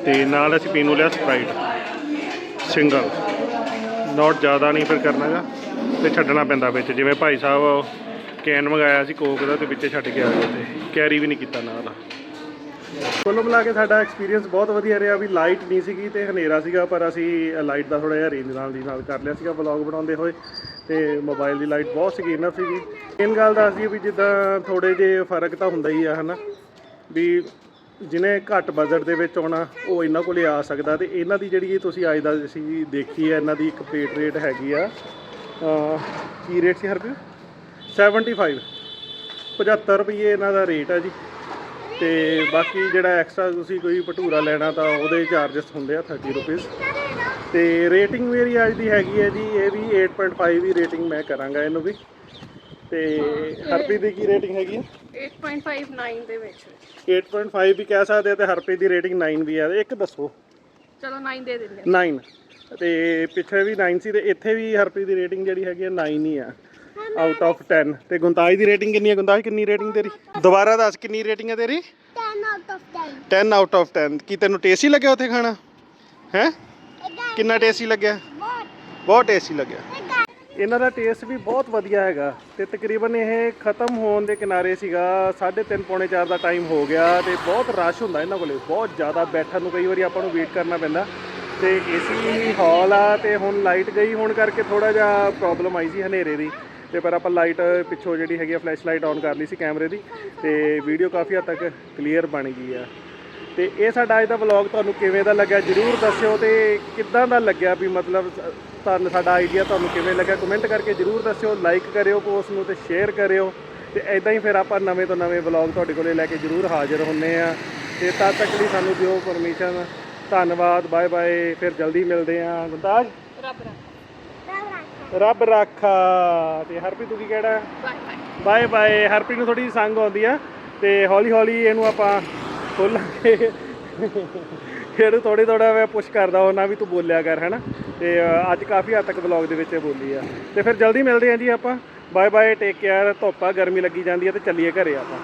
ਤੇ ਨਾਲ ਅਸੀਂ ਪੀਣ ਨੂੰ ਲਿਆ ਸਪਰਾਈਟ ਸਿੰਗਲ। ਨੋਟ ਜ਼ਿਆਦਾ ਨਹੀਂ ਫਿਰ ਕਰਨਾਗਾ। ਤੇ ਛੱਡਣਾ ਪੈਂਦਾ ਵਿੱਚ। ਜਿਵੇਂ ਭਾਈ ਸਾਹਿਬ ਕੈਨ ਮੰਗਾਇਆ ਸੀ ਕੋਕ ਦਾ ਤੇ ਵਿੱਚੇ ਛੱਡ ਕੇ ਆ ਗਏ ਤੇ। ਕੈਰੀ ਵੀ ਨਹੀਂ ਕੀਤਾ ਨਾਲ। ਕੁੱਲ ਮਿਲਾ ਕੇ ਸਾਡਾ ਐਕਸਪੀਰੀਅੰਸ ਬਹੁਤ ਵਧੀਆ ਰਿਹਾ ਵੀ ਲਾਈਟ ਨਹੀਂ ਸੀਗੀ ਤੇ ਹਨੇਰਾ ਸੀਗਾ, ਪਰ ਅਸੀਂ ਲਾਈਟ ਦਾ ਥੋੜਾ ਜਿਹਾ ਰੇਂਜ ਨਾਲ ਦੀ ਨਾਲ ਕਰ ਲਿਆ ਸੀਗਾ ਵਲੌਗ ਬਣਾਉਂਦੇ ਹੋਏ ਤੇ ਮੋਬਾਈਲ ਦੀ ਲਾਈਟ ਬਹੁਤ ਸੀਗੀ ਇਨਫ ਸੀਗੀ। ਮੇਨ ਗੱਲ ਦੱਸਦੀ ਵੀ ਜਿੱਦਾਂ ਥੋੜੇ ਜਿਹੇ ਫ਼ਰਕ ਤਾਂ ਹੁੰਦਾ ਹੀ ਆ, ਹਨਾ? ਵੀ ਜਿਹਨੇ ਘੱਟ ਬਜਟ ਦੇ ਵਿੱਚ ਆਉਣਾ, ਉਹ ਇਹਨਾਂ ਕੋਲੇ ਆ ਸਕਦਾ ਤੇ ਇਹਨਾਂ ਦੀ ਜਿਹੜੀ ਤੁਸੀਂ ਅੱਜ ਦਾ ਅਸੀਂ ਦੇਖੀ ਹੈ ਇਹਨਾਂ ਦੀ ਇੱਕ ਪੇਟ ਰੇਟ ਹੈਗੀ ਆ ਕੀ ਰੇਟ ਸੀ ਹਰਪ੍ਰੀਤ? 75 75 ਰੁਪਏ ਇਹਨਾਂ ਦਾ ਰੇਟ ਆ ਜੀ। ਤੇ ਬਾਕੀ ਜਿਹੜਾ ਐਕਸਟਰਾ ਤੁਸੀਂ ਕੋਈ ਭਟੂਰਾ ਲੈਣਾ ਤਾਂ ਉਹਦੇ ਚਾਰजेस ਹੁੰਦੇ ਆ 30 ਰੁਪਏ ਤੇ ਰੇਟਿੰਗ ਮੇਰੀ ਅੱਜ ਦੀ ਹੈਗੀ ਹੈ ਜੀ ਇਹ ਵੀ 8.5 ਦੀ ਰੇਟਿੰਗ ਮੈਂ ਕਰਾਂਗਾ ਇਹਨੂੰ ਵੀ। ਤੇ ਹਰਪ੍ਰੀਤ ਦੀ ਕੀ ਰੇਟਿੰਗ ਹੈਗੀ ਹੈ
8.59 ਦੇ ਵਿੱਚ।
8.5 ਵੀ ਕਹਿ ਸਕਦੇ ਆ ਤੇ ਹਰਪ੍ਰੀਤ ਦੀ ਰੇਟਿੰਗ 9 ਵੀ ਹੈ ਇੱਕ ਦੱਸੋ।
ਚਲੋ 9 ਦੇ ਦਿੰਦੇ
9 ਤੇ ਪਿੱਛੇ ਵੀ 9 ਸੀ ਤੇ ਇੱਥੇ ਵੀ ਹਰਪ੍ਰੀਤ ਦੀ ਰੇਟਿੰਗ ਜਿਹੜੀ ਹੈਗੀ ਹੈ 9 ਹੀ ਆ। ਆਊਟ ਆਫ 10 ਤੇ ਗੁੰਤਾਜ ਦੀ ਰੇਟਿੰਗ ਕਿੰਨੀ ਹੈ? ਗੁੰਤਾਜ ਕਿੰਨੀ ਰੇਟਿੰਗ ਤੇਰੀ? ਦੁਬਾਰਾ ਦੱਸ ਕਿੰਨੀ ਰੇਟਿੰਗ ਹੈ ਤੇਰੀ?
10 ਆਊਟ ਆਫ 10
10 ਆਊਟ ਆਫ 10 ਕੀ ਤੈਨੂੰ ਟੇਸਟੀ ਲੱਗਿਆ ਉੱਥੇ ਖਾਣਾ? ਹੈ? ਕਿੰਨਾ ਟੇਸਟੀ ਲੱਗਿਆ?
ਬਹੁਤ।
ਬਹੁਤ ਟੇਸਟੀ ਲੱਗਿਆ। ਇਹਨਾਂ ਦਾ ਟੇਸਟ ਵੀ ਬਹੁਤ ਵਧੀਆ ਹੈਗਾ। ਤੇ ਤਕਰੀਬਨ ਇਹ ਖਤਮ ਹੋਣ ਦੇ ਕਿਨਾਰੇ ਸੀਗਾ 3:30 ਪੌਣੇ 4 ਦਾ ਟਾਈਮ ਹੋ ਗਿਆ ਤੇ ਬਹੁਤ ਰਸ਼ ਹੁੰਦਾ ਇਹਨਾਂ ਕੋਲੇ। ਬਹੁਤ ਜ਼ਿਆਦਾ ਬੈਠਣ ਨੂੰ ਕਈ ਵਾਰੀ ਆਪਾਂ ਨੂੰ ਵੇਟ ਕਰਨਾ ਪੈਂਦਾ। ਤੇ ਏਸੀ ਹਾਲ ਆ ਤੇ ਹੁਣ ਲਾਈਟ ਗਈ ਹੋਣ ਕਰਕੇ ਥੋੜਾ ਜਿਹਾ ਪ੍ਰੋਬਲਮ ਆਈ ਸੀ ਹਨੇਰੇ ਦੀ। ਤੇ ਪਰ ਆਪਾਂ ਲਾਈਟ ਪਿੱਛੋਂ ਜਿਹੜੀ ਹੈਗੀ ਆ ਫਲੈਸ਼ ਲਾਈਟ ਆਨ ਕਰ ਲਈ ਸੀ ਕੈਮਰੇ ਦੀ ਤੇ ਵੀਡੀਓ ਕਾਫੀ ਹੱਦ ਤੱਕ ਕਲੀਅਰ ਬਣ ਗਈ ਆ। ਤੇ ਇਹ ਸਾਡਾ ਅੱਜ ਦਾ ਵਲੌਗ ਤੁਹਾਨੂੰ ਕਿਵੇਂ ਦਾ ਲੱਗਿਆ ਜਰੂਰ ਦੱਸਿਓ ਤੇ ਕਿੱਦਾਂ ਦਾ ਲੱਗਿਆ ਵੀ ਮਤਲਬ ਤੁਹਾਨੂੰ, ਸਾਡਾ ਆਈਡੀਆ ਤੁਹਾਨੂੰ ਕਿਵੇਂ ਲੱਗਿਆ? ਕਮੈਂਟ ਕਰਕੇ ਜਰੂਰ ਦੱਸਿਓ ਲਾਈਕ ਕਰਿਓ ਪੋਸਟ ਨੂੰ ਤੇ ਸ਼ੇਅਰ ਕਰਿਓ ਤੇ ਐਦਾਂ ਹੀ ਫਿਰ ਆਪਾਂ ਨਵੇਂ ਤੋਂ ਨਵੇਂ ਵਲੌਗ ਤੁਹਾਡੇ ਕੋਲੇ ਲੈ ਕੇ ਜਰੂਰ ਹਾਜ਼ਰ ਹੁੰਨੇ ਆ। ਤੇ ਤਦ ਤੱਕ ਲਈ ਸਾਨੂੰ ਦਿਓ ਪਰਮਿਸ਼ਨ ਧੰਨਵਾਦ ਬਾਏ ਬਾਏ ਫਿਰ ਜਲਦੀ ਮਿਲਦੇ ਆ। ਗੁੰਦਾਜ
ਰੱਬ ਰੱਬ
ਰੱਬ ਰਾਖਾ। ਤੇ ਹਰਪ੍ਰੀਤ ਤੂੰ ਕੀ ਕਹਿਣਾ?
Bye bye.
ਹਰਪ੍ਰੀਤ ਨੂੰ ਥੋੜੀ ਸੰਗ ਆਉਂਦੀ ਆ। ਤੇ ਹੌਲੀ ਹੌਲੀ ਇਹਨੂੰ ਆਪਾਂ ਖੋਲਾਂਗੇ। ਫਿਰ ਥੋੜੀ ਥੋੜਾ ਮੈਂ ਪੁਸ਼ ਕਰਦਾ ਉਹਨਾਂ ਵੀ ਤੂੰ ਬੋਲਿਆ ਕਰ ਹੈਨਾ? ਤੇ ਅ, ਅੱਜ ਕਾਫੀ ਹੱਦ ਤੱਕ ਵਲੌਗ ਦੇ ਵਿੱਚ ਇਹ ਬੋਲੀ ਆ। ਤੇ ਫਿਰ ਜਲਦੀ ਮਿਲਦੇ ਆਂ ਜੀ ਆਪਾਂ। ਬਾਏ ਬਾਏ ਟੇਕ ਕੇਅਰ ਧੁੱਪਾ ਗਰਮੀ ਲੱਗੀ ਜਾਂਦੀ ਆ ਤੇ ਚੱਲੀਏ ਘਰੇ ਆਪਾਂ।